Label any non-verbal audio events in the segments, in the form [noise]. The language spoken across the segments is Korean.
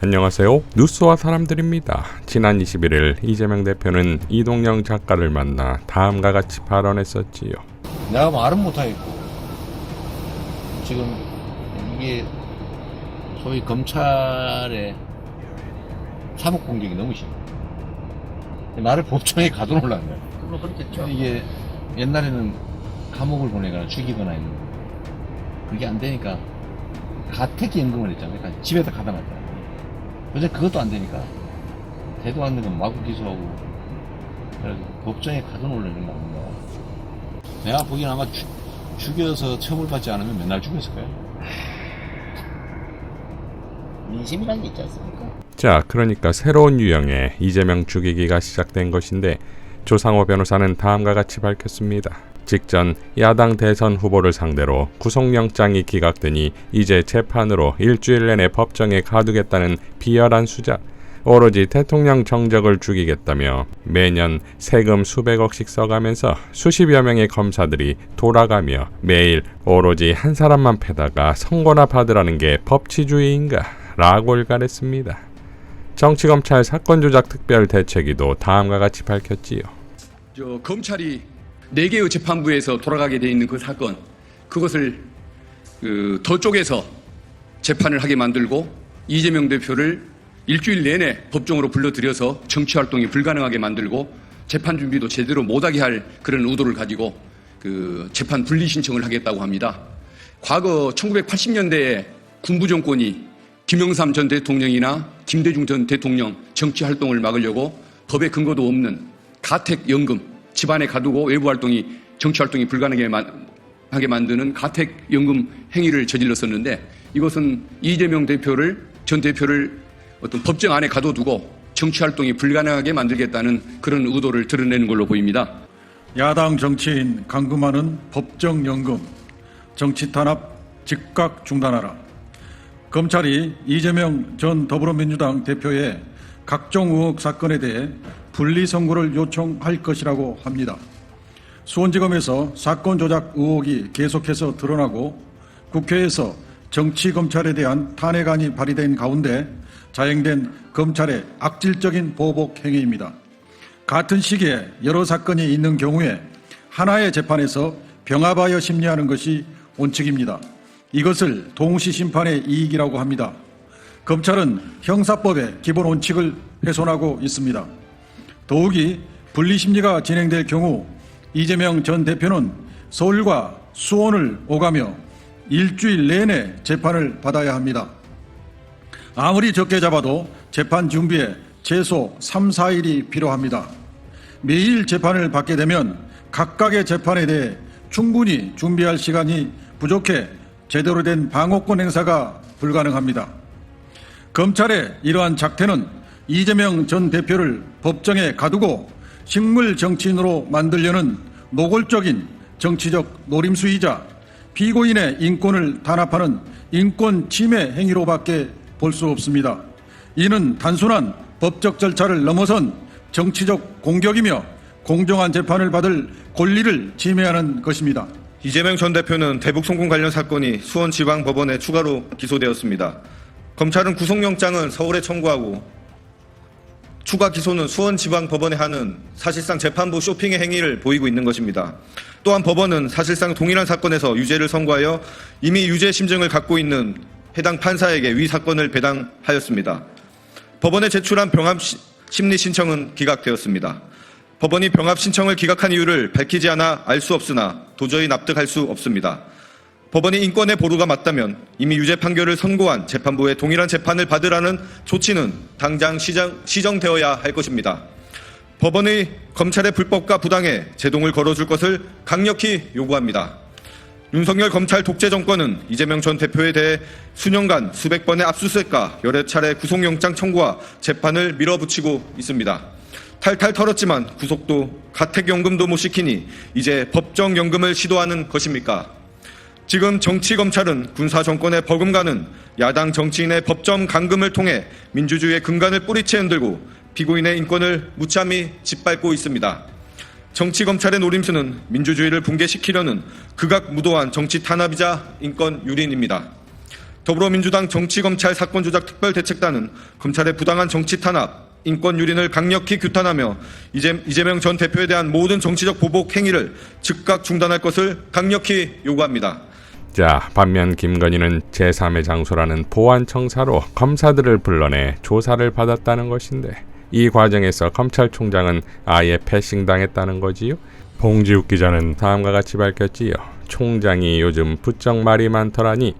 안녕하세요. 뉴스와 사람들입니다. 지난 21일 이재명 대표는 이동영 작가를 만나 다음과 같이 발언했었지요. 내가 말은 못하겠고 지금 이게 소위 검찰의 사법 공격이 너무 심해. 나를 법정에 가둬놓으려는 거야. 그럼 그렇겠죠. 이게 옛날에는 감옥을 보내거나 죽이거나 했는데 그게 안 되니까 가택 연금을 했잖아요. 그러니까 집에다 가다 놨다. 어제 그것도 안 되니까 대도 않는 건 마구 기소하고 그래서 법정에 가둬놓으려는 거 아닌가. 내가 보기엔 아마 죽- 죽여서 처벌받지 않으면 맨날 죽였을 거야. [sighs] 민심이란 게 있지 않습니까? 자, 그러니까 새로운 유형의 이재명 죽이기가 시작된 것인데 조상호 변호사는 다음과 같이 밝혔습니다. 직전 야당 대선 후보를 상대로 구속영장이 기각되니 이제 재판으로 일주일 내내 법정에 가두겠다는 비열한 수작. 오로지 대통령 정적을 죽이겠다며 매년 세금 수백억씩 써가면서 수십여 명의 검사들이 돌아가며 매일 오로지 한 사람만 패다가 선고나 받으라는 게 법치주의인가 라고 일갈했습니다. 정치검찰 사건조작 특별 대책위도 다음과 같이 밝혔지요. 저 검찰이 네 개의 재판부에서 돌아가게 돼 있는 그 사건 그것을 그, 더 쪼개서 재판을 하게 만들고 이재명 대표를 일주일 내내 법정으로 불러들여서 정치 활동이 불가능하게 만들고 재판 준비도 제대로 못하게 할 그런 의도를 가지고 그 재판 분리 신청을 하겠다고 합니다. 과거 1980년대에 군부 정권이 김영삼 전 대통령이나 김대중 전 대통령 정치 활동을 막으려고 법에 근거도 없는 가택연금 집안에 가두고 외부 활동이 정치 활동이 불가능하게 만드는 가택연금 행위를 저질렀었는데 이것은 이재명 대표를 전 대표를 어떤 법정 안에 가둬두고 정치 활동이 불가능하게 만들겠다는 그런 의도를 드러내는 걸로 보입니다. 야당 정치인 감금하는 법정연금, 정치 탄압 즉각 중단하라. 검찰이 이재명 전 더불어민주당 대표의 각종 의혹 사건에 대해 분리 선고를 요청할 것이라고 합니다. 수원지검에서 사건 조작 의혹이 계속해서 드러나고 국회에서 정치 검찰에 대한 탄핵안이 발의된 가운데 자행된 검찰의 악질적인 보복 행위입니다. 같은 시기에 여러 사건이 있는 경우에 하나의 재판에서 병합하여 심리하는 것이 원칙입니다. 이것을 동시 심판의 이익이라고 합니다. 검찰은 형사법의 기본 원칙을 훼손하고 있습니다. 더욱이 분리심리가 진행될 경우 이재명 전 대표는 서울과 수원을 오가며 일주일 내내 재판을 받아야 합니다. 아무리 적게 잡아도 재판 준비에 최소 3, 4일이 필요합니다. 매일 재판을 받게 되면 각각의 재판에 대해 충분히 준비할 시간이 부족해 제대로 된 방어권 행사가 불가능합니다. 검찰의 이러한 작태는 이재명 전 대표를 법정에 가두고 식물 정치인으로 만들려는 노골적인 정치적 노림수이자 피고인의 인권을 단합하는 인권 침해 행위로밖에 볼 수 없습니다. 이는 단순한 법적 절차를 넘어선 정치적 공격이며 공정한 재판을 받을 권리를 침해하는 것입니다. 이재명 전 대표는 대북 송금 관련 사건이 수원지방법원에 추가로 기소되었습니다. 검찰은 구속영장은 서울에 청구하고 추가 기소는 수원지방법원에 하는 사실상 재판부 쇼핑의 행위를 보이고 있는 것입니다. 또한 법원은 사실상 동일한 사건에서 유죄를 선고하여 이미 유죄 심증을 갖고 있는 해당 판사에게 위 사건을 배당하였습니다. 법원에 제출한 병합 시- 심리 신청은 기각되었습니다. 법원이 병합 신청을 기각한 이유를 밝히지 않아 알 수 없으나 도저히 납득할 수 없습니다. 법원이 인권의 보루가 맞다면 이미 유죄 판결을 선고한 재판부에 동일한 재판을 받으라는 조치는 당장 시정, 시정되어야 할 것입니다. 법원의 검찰의 불법과 부당에 제동을 걸어줄 것을 강력히 요구합니다. 윤석열 검찰 독재 정권은 이재명 전 대표에 대해 수년간 수백 번의 압수수색과 여러 차례 구속영장 청구와 재판을 밀어붙이고 있습니다. 탈탈 털었지만 구속도 가택연금도 못 시키니 이제 법정연금을 시도하는 것입니까? 지금 정치 검찰은 군사 정권의 버금가는 야당 정치인의 법정 감금을 통해 민주주의의 근간을 뿌리채 흔들고 피고인의 인권을 무참히 짓밟고 있습니다. 정치 검찰의 노림수는 민주주의를 붕괴시키려는 극악무도한 정치 탄압이자 인권 유린입니다. 더불어민주당 정치 검찰 사건 조작 특별 대책단은 검찰의 부당한 정치 탄압, 인권 유린을 강력히 규탄하며 이재- 이재명 전 대표에 대한 모든 정치적 보복 행위를 즉각 중단할 것을 강력히 요구합니다. 자, 반면 김건희는 제3의 장소라는 보안청사로 검사들을 불러내 조사를 받았다는 것인데 이 과정에서 검찰총장은 아예 패싱당했다는 거지요. 봉지욱 기자는 다음과 같이 밝혔지요. 총장이 요즘 부쩍 말이 많더라니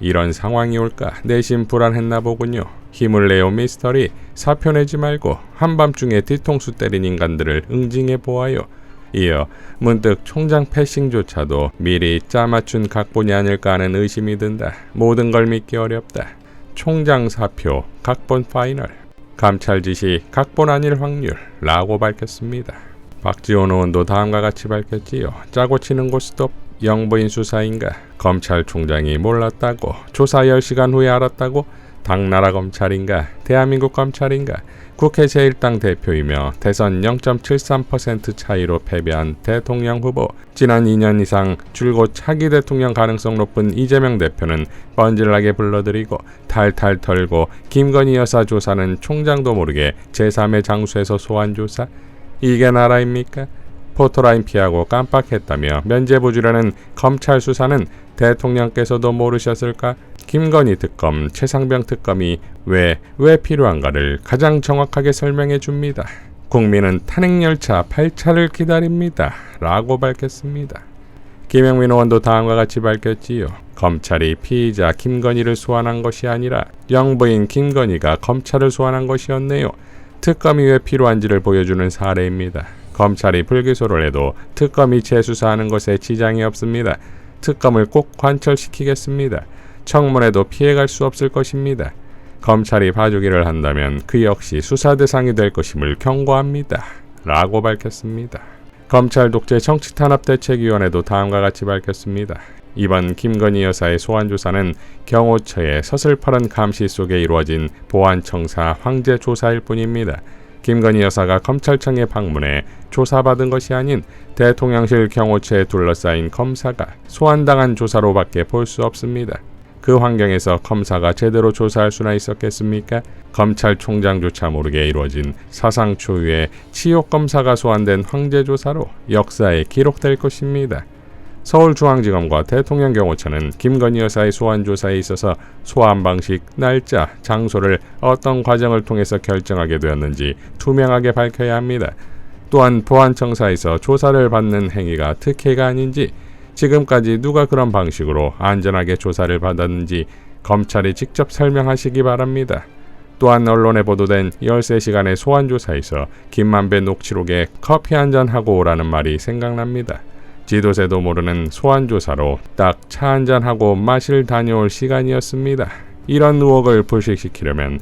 이런 상황이 올까 내심 불안했나 보군요. 힘을 내요 미스터리 사표 내지 말고 한밤중에 뒤통수 때린 인간들을 응징해 보아요. 이어 문득 총장 패싱조차도 미리 짜맞춘 각본이 아닐까 하는 의심이 든다. 모든 걸 믿기 어렵다. 총장 사표 각본 파이널 감찰 지시 각본 아닐 확률라고 밝혔습니다. 박지원 의원도 다음과 같이 밝혔지요. 짜고 치는 고스톱 영부인 수사인가 검찰총장이 몰랐다고 조사 10시간 후에 알았다고 당나라 검찰인가 대한민국 검찰인가 국회 제1당 대표이며 대선 0.73% 차이로 패배한 대통령 후보 지난 2년 이상 줄곧 차기 대통령 가능성 높은 이재명 대표는 뻔질나게 불러들이고 탈탈 털고 김건희 여사 조사는 총장도 모르게 제3의 장소에서 소환 조사 이게 나라입니까? 포토라인 피하고 깜빡했다며 면죄부 주려는 검찰 수사는 대통령께서도 모르셨을까? 김건희 특검, 최상병 특검이 왜, 왜 필요한가를 가장 정확하게 설명해 줍니다. 국민은 탄핵열차 8차를 기다립니다. 라고 밝혔습니다. 김영민 의원도 다음과 같이 밝혔지요. 검찰이 피의자 김건희를 소환한 것이 아니라 영부인 김건희가 검찰을 소환한 것이었네요. 특검이 왜 필요한지를 보여주는 사례입니다. 검찰이 불기소를 해도 특검이 재수사하는 것에 지장이 없습니다. 특검을 꼭 관철시키겠습니다. 청문회도 피해갈 수 없을 것입니다. 검찰이 봐주기를 한다면 그 역시 수사 대상이 될 것임을 경고합니다. 라고 밝혔습니다. 검찰 독재 정치 탄압 대책위원회도 다음과 같이 밝혔습니다. 이번 김건희 여사의 소환 조사는 경호처의 서슬퍼런 감시 속에 이루어진 보안청사 황제 조사일 뿐입니다. 김건희 여사가 검찰청에 방문해 조사받은 것이 아닌 대통령실 경호처에 둘러싸인 검사가 소환당한 조사로밖에 볼 수 없습니다. 그 환경에서 검사가 제대로 조사할 수나 있었겠습니까? 검찰총장조차 모르게 이루어진 사상 초유의 치욕 검사가 소환된 황제 조사로 역사에 기록될 것입니다. 서울중앙지검과 대통령경호처는 김건희 여사의 소환 조사에 있어서 소환 방식, 날짜, 장소를 어떤 과정을 통해서 결정하게 되었는지 투명하게 밝혀야 합니다. 또한 보안청사에서 조사를 받는 행위가 특혜가 아닌지 지금까지 누가 그런 방식으로 안전하게 조사를 받았는지 검찰이 직접 설명하시기 바랍니다. 또한 언론에 보도된 13시간의 소환조사에서 김만배 녹취록에 커피 한 잔 하고 오라는 말이 생각납니다. 지도새도 모르는 소환조사로 딱 차 한 잔 하고 마실 다녀올 시간이었습니다. 이런 의혹을 불식시키려면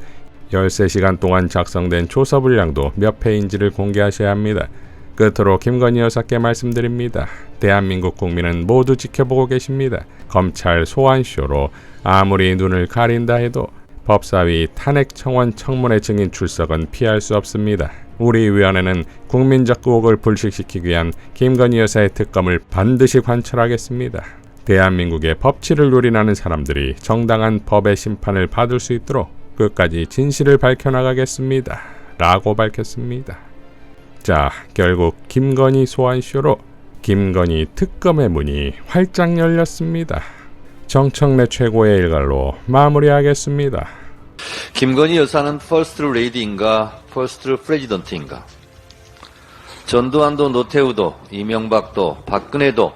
13시간 동안 작성된 조서 분량도 몇 회인지를 공개하셔야 합니다. 끝으로 김건희 여사께 말씀드립니다. 대한민국 국민은 모두 지켜보고 계십니다. 검찰 소환쇼로 아무리 눈을 가린다 해도 법사위 탄핵 청원 청문회 증인 출석은 피할 수 없습니다. 우리 위원회는 국민적 의혹을 불식시키기 위한 김건희 여사의 특검을 반드시 관철하겠습니다. 대한민국의 법치를 누리나는 사람들이 정당한 법의 심판을 받을 수 있도록 끝까지 진실을 밝혀나가겠습니다. 라고 밝혔습니다. 자, 결국 김건희 소환쇼로 김건희 특검의 문이 활짝 열렸습니다. 정청래 최고의 일갈로 마무리하겠습니다. 김건희 여사는 퍼스트 레이디인가 퍼스트 프레지던트인가 전두환도 노태우도 이명박도 박근혜도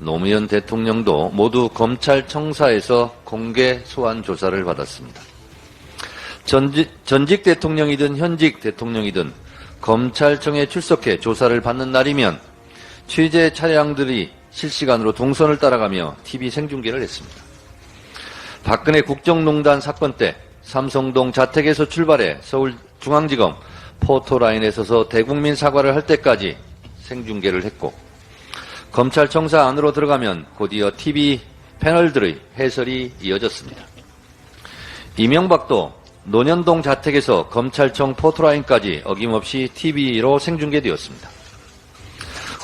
노무현 대통령도 모두 검찰 청사에서 공개 소환 조사를 받았습니다. 전직, 전직 대통령이든 현직 대통령이든 검찰청에 출석해 조사를 받는 날이면 취재 차량들이 실시간으로 동선을 따라가며 TV 생중계를 했습니다. 박근혜 국정농단 사건 때 삼성동 자택에서 출발해 서울중앙지검 포토라인에 서서 대국민 사과를 할 때까지 생중계를 했고 검찰청사 안으로 들어가면 곧이어 TV 패널들의 해설이 이어졌습니다. 이명박도 논현동 자택에서 검찰청 포토라인까지 어김없이 TV로 생중계되었습니다.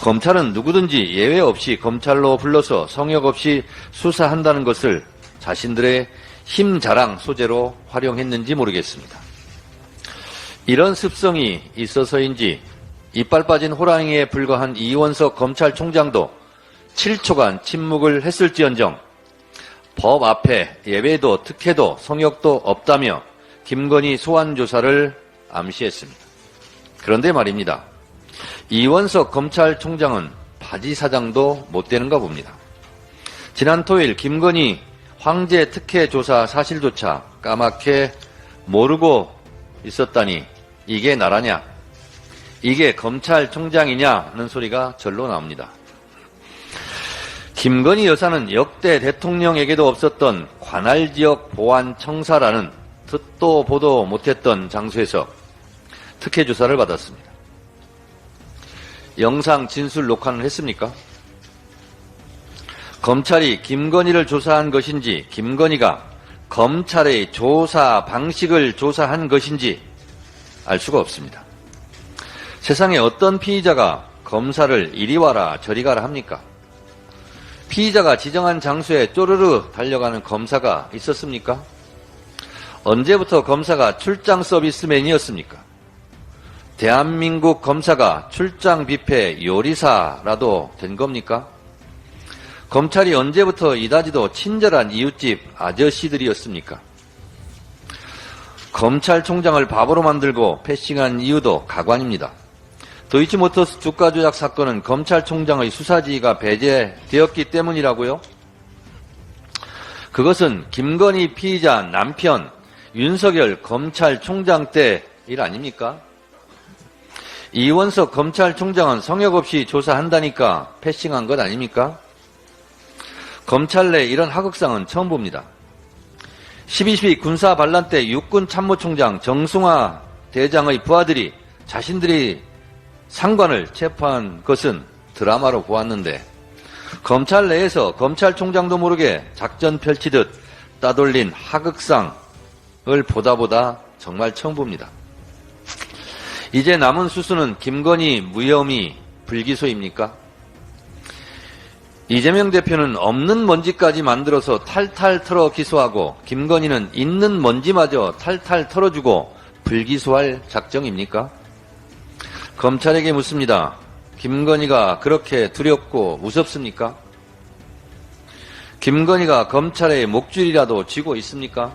검찰은 누구든지 예외 없이 검찰로 불러서 성역 없이 수사한다는 것을 자신들의 힘 자랑 소재로 활용했는지 모르겠습니다. 이런 습성이 있어서인지 이빨 빠진 호랑이에 불과한 이원석 검찰총장도 7초간 침묵을 했을지언정 법 앞에 예외도 특혜도 성역도 없다며 김건희 소환 조사를 암시했습니다. 그런데 말입니다. 이원석 검찰총장은 바지 사장도 못 되는가 봅니다. 지난 토요일 김건희 황제 특혜 조사 사실조차 까맣게 모르고 있었다니 이게 나라냐? 이게 검찰총장이냐는 소리가 절로 나옵니다. 김건희 여사는 역대 대통령에게도 없었던 관할 지역 보안 청사라는 듣도 보도 못했던 장소에서 특혜 조사를 받았습니다. 영상 진술 녹화는 했습니까? 검찰이 김건희를 조사한 것인지 김건희가 검찰의 조사 방식을 조사한 것인지 알 수가 없습니다. 세상에 어떤 피의자가 검사를 이리 와라 저리 가라 합니까? 피의자가 지정한 장소에 쪼르르 달려가는 검사가 있었습니까? 언제부터 검사가 출장 서비스맨이었습니까? 대한민국 검사가 출장 뷔페 요리사라도 된 겁니까? 검찰이 언제부터 이다지도 친절한 이웃집 아저씨들이었습니까? 검찰총장을 바보로 만들고 패싱한 이유도 가관입니다. 도이치모터스 주가 조작 사건은 검찰총장의 수사지가 배제되었기 때문이라고요? 그것은 김건희 피의자 남편 윤석열 검찰총장 때 일 아닙니까? 이원석 검찰총장은 성역 없이 조사한다니까 패싱한 것 아닙니까? 검찰 내 이런 하극상은 처음 봅니다. 12.12 군사 반란 때 육군 참모총장 정승화 대장의 부하들이 자신들이 상관을 체포한 것은 드라마로 보았는데 검찰 내에서 검찰총장도 모르게 작전 펼치듯 따돌린 하극상 을 보다 보다 정말 처음 봅니다. 이제 남은 수수는 김건희 무혐의 불기소입니까? 이재명 대표는 없는 먼지까지 만들어서 탈탈 털어 기소하고 김건희는 있는 먼지마저 탈탈 털어주고 불기소할 작정입니까? 검찰에게 묻습니다. 김건희가 그렇게 두렵고 무섭습니까? 김건희가 검찰의 목줄이라도 쥐고 있습니까?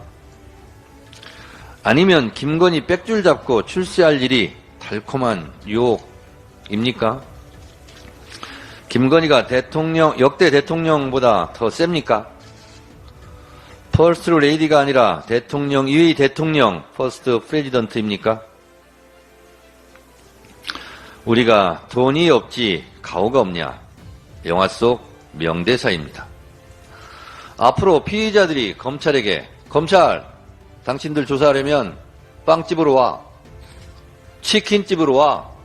아니면 김건희 백줄 잡고 출세할 일이 달콤한 유혹입니까? 김건희가 대통령, 역대 대통령보다 더 셉니까? 퍼스트 레이디가 아니라 대통령, 유의 대통령, 퍼스트 프레지던트입니까? 우리가 돈이 없지 가오가 없냐? 영화 속 명대사입니다. 앞으로 피의자들이 검찰에게 검찰 당신들 조사하려면 빵집으로 와 치킨집으로 와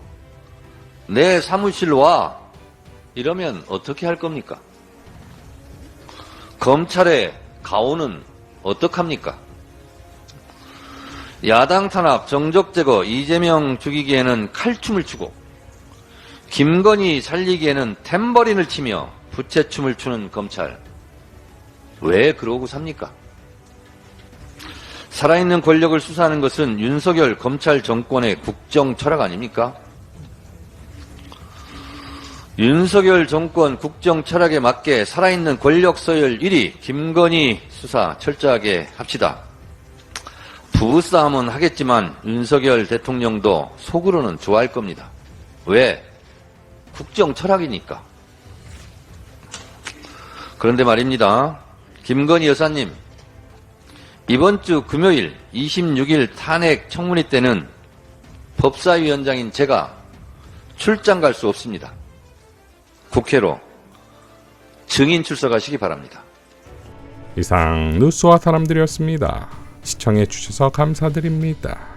내 사무실로 와 이러면 어떻게 할 겁니까? 검찰의 가오는 어떡합니까? 야당 탄압, 정적 제거, 이재명 죽이기에는 칼춤을 추고 김건희 살리기에는 탬버린을 치며 부채춤을 추는 검찰. 왜 그러고 삽니까? 살아있는 권력을 수사하는 것은 윤석열 검찰 정권의 국정 철학 아닙니까? 윤석열 정권 국정 철학에 맞게 살아있는 권력 서열 1위 김건희 수사 철저하게 합시다. 부부싸움은 하겠지만 윤석열 대통령도 속으로는 좋아할 겁니다. 왜? 국정 철학이니까. 그런데 말입니다. 김건희 여사님, 이번 주 금요일 26일 탄핵 청문회 때는 법사위원장인 제가 출장 갈 수 없습니다. 국회로 증인 출석하시기 바랍니다. 이상 뉴스와 사람들이었습니다. 시청해 주셔서 감사드립니다.